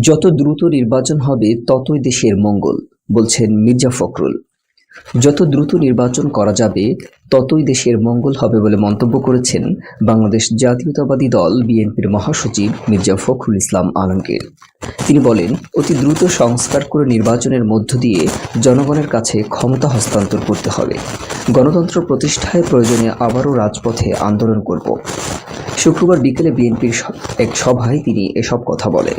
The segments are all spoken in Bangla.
যত দ্রুত নির্বাচন হবে, ততই দেশের মঙ্গল, বলছেন মির্জা ফখরুল। যত দ্রুত নির্বাচন করা যাবে, ততই দেশের মঙ্গল হবে বলে মন্তব্য করেছেন বাংলাদেশ জাতীয়তাবাদী দল বিএনপির মহাসচিব মির্জা ফখরুল ইসলাম আলমগীর। তিনি বলেন, অতি দ্রুত সংস্কার করে নির্বাচনের মধ্য দিয়ে জনগণের কাছে ক্ষমতা হস্তান্তর করতে হবে। গণতন্ত্র প্রতিষ্ঠায় প্রয়োজনে আবারও রাজপথে আন্দোলন করব। শুক্রবার বিকেলে বিএনপির এক সভায় তিনি এসব কথা বলেন।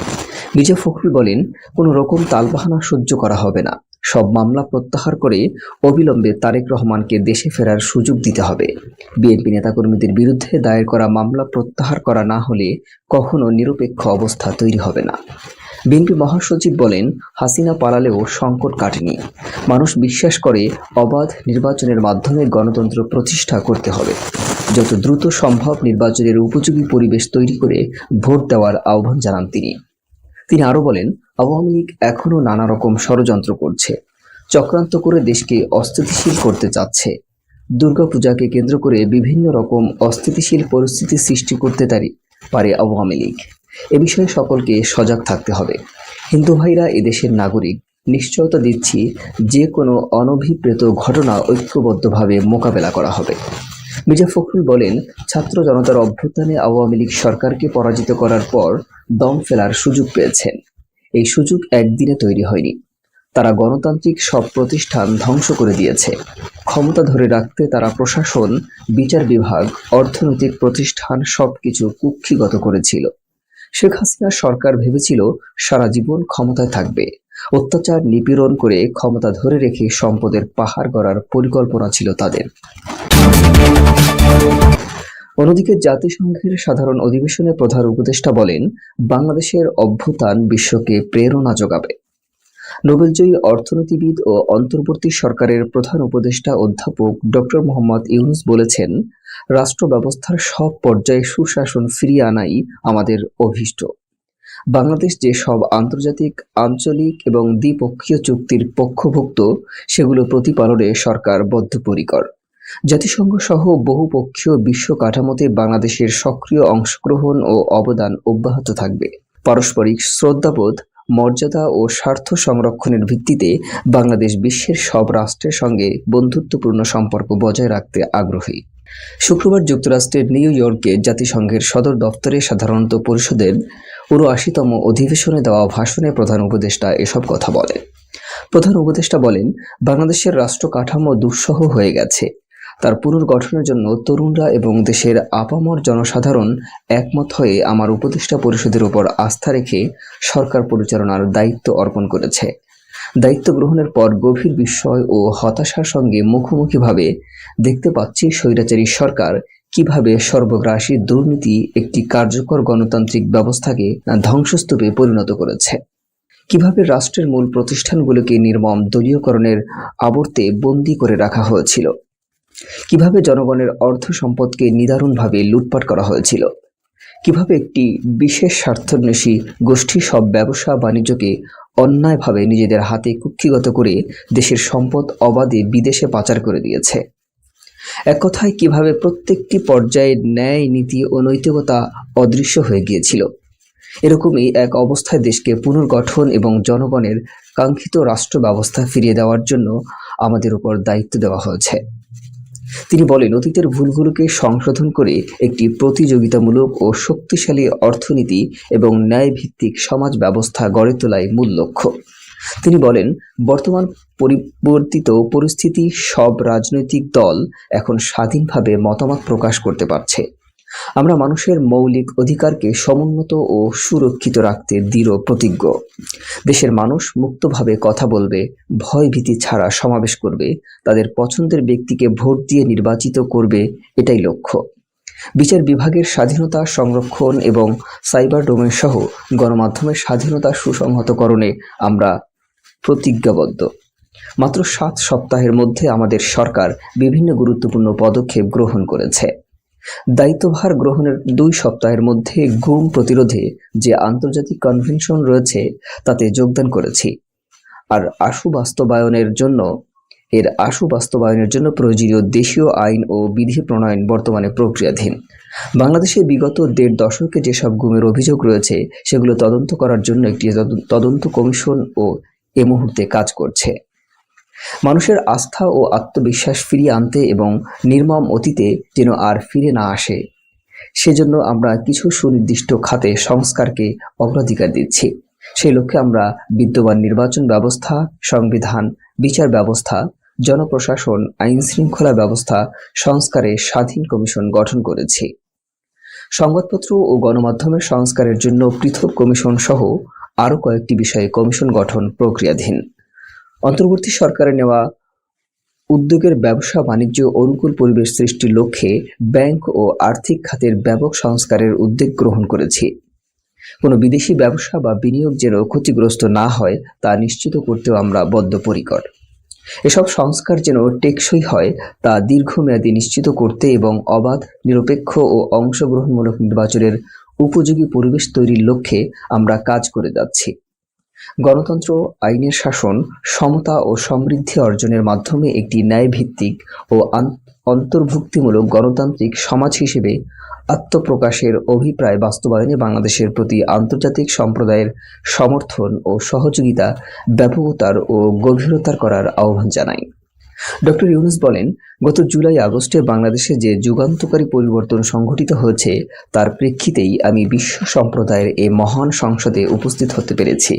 মির্জা ফখরুল বলেন, কোনো রকম তালবাহানা সহ্য করা হবে না। সব মামলা প্রত্যাহার করে অবিলম্বে তারেক রহমানকে দেশে ফেরার সুযোগ দিতে হবে। বিএনপি নেতাকর্মীদের বিরুদ্ধে দায়ের করা মামলা প্রত্যাহার করা না হলে কখনো নিরপেক্ষ অবস্থা তৈরি হবে না। বিএনপি মহাসচিব বলেন, হাসিনা পালালেও সংকট কাটেনি। মানুষ বিশ্বাস করে অবাধ নির্বাচনের মাধ্যমে গণতন্ত্র প্রতিষ্ঠা করতে হবে। যত দ্রুত সম্ভব নির্বাচনের উপযোগী পরিবেশ তৈরি করে ভোট দেওয়ার আহ্বান জানান তিনি। তিনি আরও বলেন, আওয়ামী লীগ এখনও নানা রকম ষড়যন্ত্র করছে, চক্রান্ত করে দেশকে অস্থিতিশীল করতে চাচ্ছে। দুর্গাপূজাকে কেন্দ্র করে বিভিন্ন রকম অস্থিতিশীল পরিস্থিতি সৃষ্টি করতে পারে আওয়ামী লীগ। এ বিষয়ে সকলকে সজাগ থাকতে হবে। হিন্দু ভাইরা এদেশের নাগরিক, নিশ্চয়তা দিচ্ছি যে কোনো অনভিপ্রেত ঘটনা ঐক্যবদ্ধভাবে মোকাবেলা করা হবে। মির্জা ফখরুল বলেন, ছাত্র জনতার অভ্যুত্থানে আওয়ামী লীগ সরকারকে পরাজিত করার পর দম ফেলার সুযোগ পেয়েছেন। এই সুযোগ একদিনে তৈরি হয়নি। তারা গণতান্ত্রিক সব প্রতিষ্ঠান ধ্বংস করে দিয়েছে। ক্ষমতা ধরে রাখতে তারা প্রশাসন, বিচার বিভাগ, অর্থনৈতিক প্রতিষ্ঠান সবকিছু কুক্ষিগত করেছিল। শেখ হাসিনা সরকার ভেবেছিল সারা জীবন ক্ষমতায় থাকবে। অত্যাচার নিপীড়ন করে ক্ষমতা ধরে রেখে সম্পদের পাহাড় গড়ার পরিকল্পনা ছিল তাদের। অন্যদিকে জাতিসংঘের সাধারণ অধিবেশনে প্রধান উপদেষ্টা বলেন, বাংলাদেশের অভ্যুত্থান বিশ্বকে প্রেরণা যোগাবে। নোবেলজয়ী অর্থনীতিবিদ ও অন্তর্বর্তী সরকারের প্রধান উপদেষ্টা অধ্যাপক ডক্টর মোহাম্মদ ইউনুস বলেছেন, রাষ্ট্র ব্যবস্থার সব পর্যায়ে সুশাসন ফিরিয়ে আনাই আমাদের অভীষ্ট। বাংলাদেশ যে সব আন্তর্জাতিক, আঞ্চলিক এবং দ্বিপক্ষীয় চুক্তির পক্ষভুক্ত, সেগুলো প্রতিপালনে সরকার বদ্ধপরিকর। জাতিসংঘ সহ বহুপক্ষীয় বিশ্ব কাঠামোতে বাংলাদেশের সক্রিয় অংশগ্রহণ ও অবদান অব্যাহত থাকবে। পারস্পরিক শ্রদ্ধাবোধ, মর্যাদা ও স্বার্থ সংরক্ষণের ভিত্তিতে বাংলাদেশ বিশ্বের সব রাষ্ট্রের সঙ্গে বন্ধুত্বপূর্ণ সম্পর্ক বজায় রাখতে আগ্রহী। শুক্রবার যুক্তরাষ্ট্রের নিউ ইয়র্কে জাতিসংঘের সদর দপ্তরে সাধারণত পরিষদের উনআশিতম অধিবেশনে দেওয়া ভাষণে প্রধান উপদেষ্টা এসব কথা বলেন। প্রধান উপদেষ্টা বলেন, বাংলাদেশের রাষ্ট্র কাঠামো দুঃসহ হয়ে গেছে। তার পুনর্গঠনের জন্য তরুণরা এবং দেশের আপামর জনসাধারণ একমত হয়ে আমার উপদেষ্টা পরিষদের উপর আস্থা রেখে সরকার পরিচালনার দায়িত্ব অর্পণ করেছে। দায়িত্ব গ্রহণের পর গভীর বিস্ময় ও হতাশার সঙ্গে মুখোমুখিভাবে দেখতে পাচ্ছি স্বৈরাচারী সরকার কীভাবে সর্বগ্রাসী দুর্নীতি একটি কার্যকর গণতান্ত্রিক ব্যবস্থাকে ধ্বংসস্তূপে পরিণত করেছে। কীভাবে রাষ্ট্রের মূল প্রতিষ্ঠানগুলোকে নির্মম দলীয়করণের আবর্তে বন্দী করে রাখা হয়েছিল। কীভাবে জনগণের অর্থ সম্পদকে নিদারুণভাবে লুটপাট করা হয়েছিল? কীভাবে একটি বিশেষ স্বার্থান্বেষী গোষ্ঠী সব ব্যবসা বাণিজ্যকে অন্যায়ভাবে নিজেদের হাতে কুক্ষিগত করে দেশের সম্পদ অবাধে বিদেশে পাচার করে দিয়েছে? এক কথায়, কীভাবে প্রত্যেকটি পর্যায়ে ন্যায় নীতি ও নৈতিকতা অদৃশ্য হয়ে গিয়েছিল? এরকমই এক অবস্থায় দেশকে পুনর্গঠন এবং জনগণের কাঙ্ক্ষিত রাষ্ট্র ব্যবস্থা ফিরিয়ে দেওয়ার জন্য আমাদের উপর দায়িত্ব দেওয়া হয়েছে। তিনি বলেন, অতীতের ভুলগুলোকে সংশোধন করে একটি প্রতিযোগিতামূলক ও শক্তিশালী অর্থনীতি এবং ন্যায়ভিত্তিক সমাজ ব্যবস্থা গড়ে তোলাই মূল লক্ষ্য। তিনি বলেন, বর্তমান পরিবর্তিত পরিস্থিতি সব রাজনৈতিক দল এখন স্বাধীনভাবে মতামত প্রকাশ করতে পারছে। আমরা মানুষের মৌলিক অধিকারকে সমুন্নত ও সুরক্ষিত রাখতে দৃঢ় প্রতিজ্ঞ। দেশের মানুষ মুক্তভাবে কথা বলবে ভয় ভীতি ছাড়া সমাবেশ করবে, তাদের পছন্দের ব্যক্তিকে ভোট দিয়ে নির্বাচিত করবে, এটাই লক্ষ্য। বিচার বিভাগের স্বাধীনতা সংরক্ষণ এবং সাইবার ডোমেন সহ গণমাধ্যমের স্বাধীনতা সুসংহতকরণে আমরা প্রতিজ্ঞাবদ্ধ। মাত্র সাত সপ্তাহের মধ্যে আমাদের সরকার বিভিন্ন গুরুত্বপূর্ণ পদক্ষেপ গ্রহণ করেছে। দায়িত্বভার গ্রহণের দুই সপ্তাহের মধ্যে গুম প্রতিরোধে যে আন্তর্জাতিক কনভেনশন রয়েছে, তাতে যোগদান করেছি। আর আশু বাস্তবায়নের জন্য, এর আশু বাস্তবায়নের জন্য প্রয়োজনীয় দেশীয় আইন ও বিধি প্রণয়ন বর্তমানে প্রক্রিয়াধীন। বাংলাদেশে বিগত দেড় দশকে যেসব গুমের অভিযোগ রয়েছে, সেগুলো তদন্ত করার জন্য একটি তদন্ত কমিশন ও এ মুহূর্তে কাজ করছে। মানুষের আস্থা ও আত্মবিশ্বাস ফিরিয়ে আনতে এবং নির্মম অতীতে যেন আর ফিরে না আসে। সেজন্য আমরা কিছু সুনির্দিষ্ট খাতে সংস্কারকে অগ্রাধিকার দিচ্ছি। সেই লক্ষ্যে আমরা বিদ্যমান নির্বাচন ব্যবস্থা, সংবিধান, বিচার ব্যবস্থা, জনপ্রশাসন আইন শৃঙ্খলা ব্যবস্থা, সংস্কারে স্বাধীন কমিশন গঠন করেছি। সংবাদপত্র ও গণমাধ্যমের সংস্কারের জন্য পৃথক কমিশন সহ আরও কয়েকটি বিষয়ে কমিশন গঠন প্রক্রিয়াধীন। অন্তর্বর্তী সরকারের নেওয়া উদ্যোগের ব্যবসা বাণিজ্য অনুকূল পরিবেশ সৃষ্টির লক্ষ্যে ব্যাংক ও আর্থিক খাতের ব্যাপক সংস্কারের উদ্যোগ গ্রহণ করেছি। কোনো বিদেশি ব্যবসা বা বিনিয়োগ যেন ক্ষতিগ্রস্ত না হয়, তা নিশ্চিত করতেও আমরা বদ্ধপরিকর। এসব সংস্কার যেন টেকসই হয়, তা দীর্ঘমেয়াদী নিশ্চিত করতে এবং অবাধ, নিরপেক্ষ ও অংশগ্রহণমূলক নির্বাচনের উপযোগী পরিবেশ তৈরির লক্ষ্যে আমরা কাজ করে যাচ্ছি। গণতন্ত্র, আইনের শাসন, সমতা ও সমৃদ্ধি অর্জনের মাধ্যমে একটি ন্যায়ভিত্তিক ও অন্তর্ভুক্তিমূলক গণতান্ত্রিক সমাজ হিসেবে আত্মপ্রকাশের অভিপ্রায় বাস্তবায়নে বাংলাদেশের প্রতি আন্তর্জাতিক সম্প্রদায়ের সমর্থন ও সহযোগিতা ব্যাপকতার ও গভীরতার করার আহ্বান জানাই। ডক্টর ইউনুস বলেন, গত জুলাই আগস্টে বাংলাদেশে যে যুগান্তকারী পরিবর্তন সংঘটিত হয়েছে, তার প্রেক্ষিতেই আমি বিশ্ব সম্প্রদায়ের এ মহান সংসদে উপস্থিত হতে পেরেছি।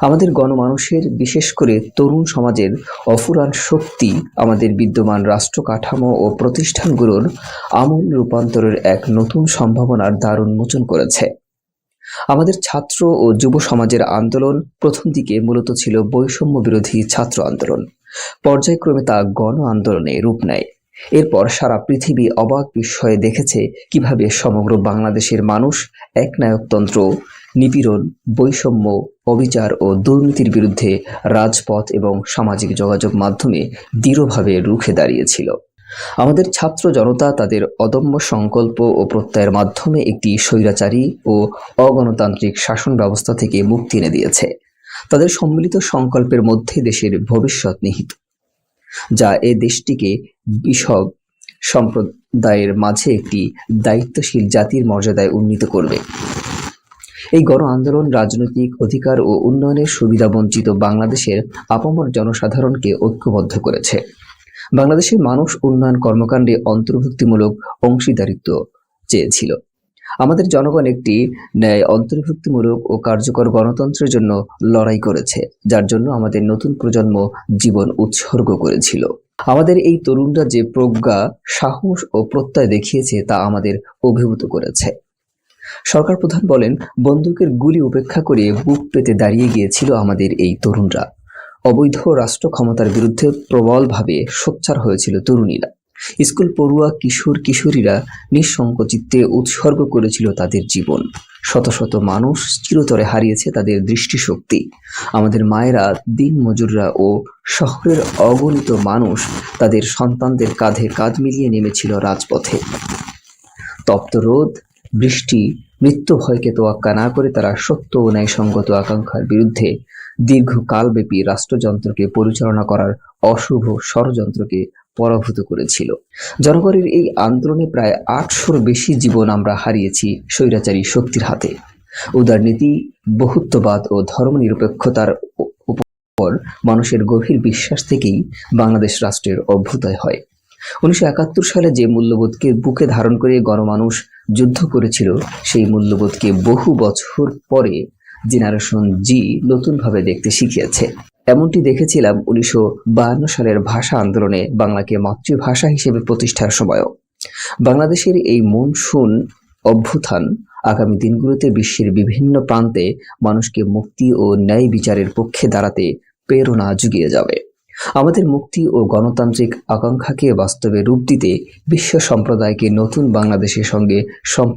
আমাদের গণমানুষের, বিশেষ করে তরুণ সমাজের অফুরান শক্তি, আমাদের বিদ্যমান রাষ্ট্র কাঠামো ও প্রতিষ্ঠানগুলোর আমূল রূপান্তরের এক নতুন সম্ভাবনার দ্বার উন্মোচন করেছে। আমাদের ছাত্র ও যুব সমাজের আন্দোলন প্রথম দিকে মূলত ছিল বৈষম্য বিরোধী ছাত্র আন্দোলন। পর্যায়ক্রমে তা গণ আন্দোলনে রূপ নেয়। এরপর সারা পৃথিবী অবাক বিস্ময়ে দেখেছে কীভাবে সমগ্র বাংলাদেশের মানুষ, একনায়কতন্ত্র নিপীড়ন, বৈষম্য, অবিচার ও দুর্নীতির বিরুদ্ধে রাজপথ এবং সামাজিক যোগাযোগ মাধ্যমে দৃঢ়ভাবে রুখে দাঁড়িয়েছিল। আমাদের ছাত্র জনতা তাদের অদম্য সংকল্প ও প্রত্যয়ের মাধ্যমে একটি স্বৈরাচারী ও অগণতান্ত্রিক শাসন ব্যবস্থা থেকে মুক্তি এনে দিয়েছে। তাদের সম্মিলিত সংকল্পের মধ্যে দেশের ভবিষ্যৎ নিহিত, যা এ দেশটিকে বিষব সম্প্রদায়ের মাঝে একটি দায়িত্বশীল জাতির মর্যাদায় উন্নীত করবে। এই গণ আন্দোলন, রাজনৈতিক অধিকার ও উন্নয়নের সুবিধা বঞ্চিত বাংলাদেশের আপামর জনসাধারণকে ঐক্যবদ্ধ করেছে। বাংলাদেশের মানুষ উন্নয়ন কর্মকাণ্ডে অন্তর্ভুক্তিমূলক অংশীদারিত্ব চেয়েছিল। আমাদের জনগণ একটি ন্যায় অন্তর্ভুক্তিমূলক ও কার্যকর গণতন্ত্রের জন্য লড়াই করেছে, যার জন্য আমাদের নতুন প্রজন্ম জীবন উৎসর্গ করেছিল। আমাদের এই তরুণরা যে প্রজ্ঞা, সাহস ও প্রত্যয় দেখিয়েছে তা আমাদের অভিভূত করেছে। সরকার প্রধান বলেন, বন্দুকের গুলি উপেক্ষা করে বুক পেতে দাঁড়িয়ে গিয়েছিল আমাদের এই তরুণরা। অবৈধ রাষ্ট্র ক্ষমতার বিরুদ্ধে প্রবলভাবে সোচ্চার হয়েছিল তরুণীরা। স্কুল পড়ুয়া কিশোর কিশোরীরা নিঃসংকোচিত্তে উৎসর্গ করেছিল তাদের জীবন। শত শত মানুষ চিরতরে হারিয়েছে তাদের দৃষ্টিশক্তি। আমাদের মায়েরা দিন মজুররা ও শহরের অগণিত মানুষ তাদের সন্তানদের কাঁধে কাঁধ মিলিয়ে নেমেছিল রাজপথে। তপ্ত রোদ বৃষ্টি, মৃত্যু ভয়কে তোয়াক্কা না করে তারা সত্য ও ন্যায়সঙ্গত আকাঙ্ক্ষার বিরুদ্ধে দীর্ঘকালব্যাপী রাষ্ট্রযন্ত্রকে পরিচালনা করার অশুভ ষড়যন্ত্রকে পরাভূত করেছিল। জনগণের এই আন্দোলনে প্রায় আটশোর বেশি জীবন আমরা হারিয়েছি স্বৈরাচারী শক্তির হাতে। উদারনীতি বহুত্ববাদ ও ধর্মনিরপেক্ষতার উপর মানুষের গভীর বিশ্বাস থেকেই বাংলাদেশ রাষ্ট্রের অভ্যুদয় হয়। উনিশশো একাত্তর সালে যে মূল্যবোধকে বুকে ধারণ করে গণমানুষ যুদ্ধ করেছিল সেই মূল্যবোধকে বহু বছর পরে জেনারেশন জি নতুনভাবে দেখতে শিখিয়েছে। এমনটি দেখেছিলাম উনিশশো বায়ান্ন সালের ভাষা আন্দোলনে বাংলাকে মাতৃভাষা হিসেবে প্রতিষ্ঠার সময়ও। বাংলাদেশের এই মনসুন অভ্যুত্থান আগামী দিনগুলোতে বিশ্বের বিভিন্ন প্রান্তে মানুষকে মুক্তি ও ন্যায় বিচারের পক্ষে দাঁড়াতে প্রেরণা জুগিয়ে যাবে। আমাদের মুক্তি ও গণতান্ত্রিক আকাঙ্ক্ষাকে বাস্তবে রূপ দিতে বিশ্ব সম্প্রদায়কে নতুন বাংলাদেশের সঙ্গে সম্পৃক্ত